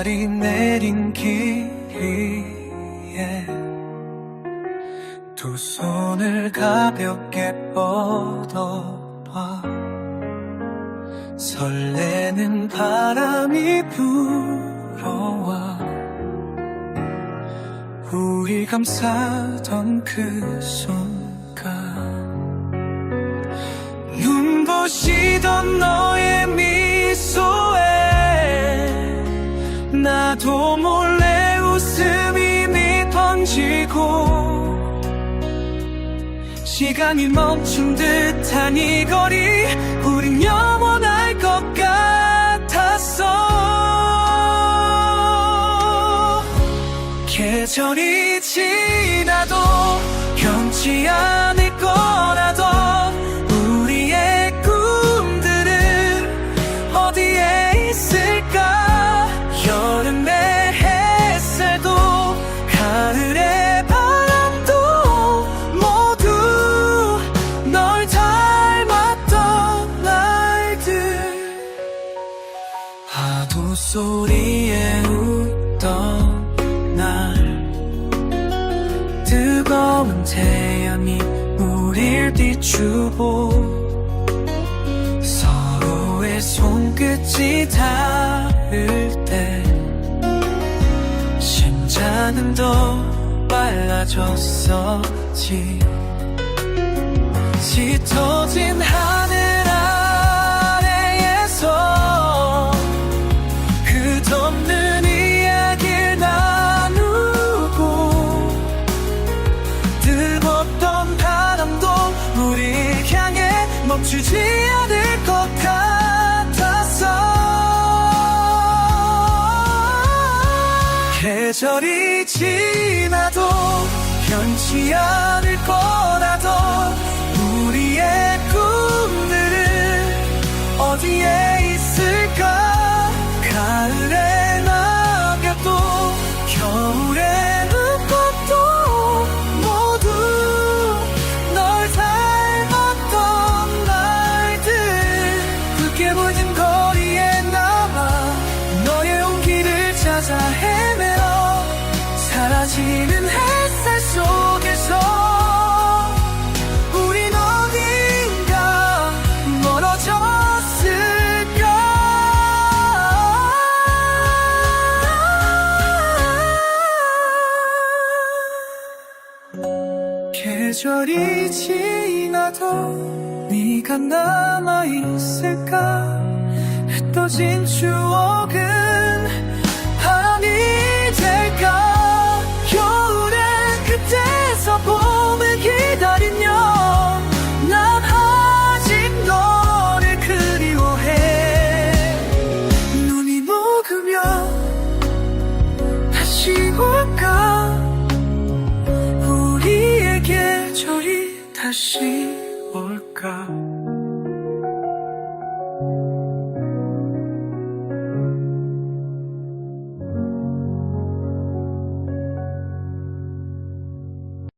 햇살이 내린 길이에 두 손을 가볍게 뻗어봐. 설레는 바람이 불어와 우리 감싸던 그 순간 눈부시던 너 나도 몰래 웃음이 ton지고 시간이 멈춘 듯한 이 거리 우린 영원할 것 같았어. 계절이 지나도 변치 않을 파도 소리에 웃던 날. 뜨거운 태양이 우릴 비추고 서로의 손끝이 닿을 때 심장은 더 빨라졌었지. 짙어진 하 멈추지 않을 것 같았어 계절이 지나도 변치 않을 거라도 우리의 꿈들은 어디에 계절이 지나도 네가 남아있을까? 흩어진 추억은 다시 올까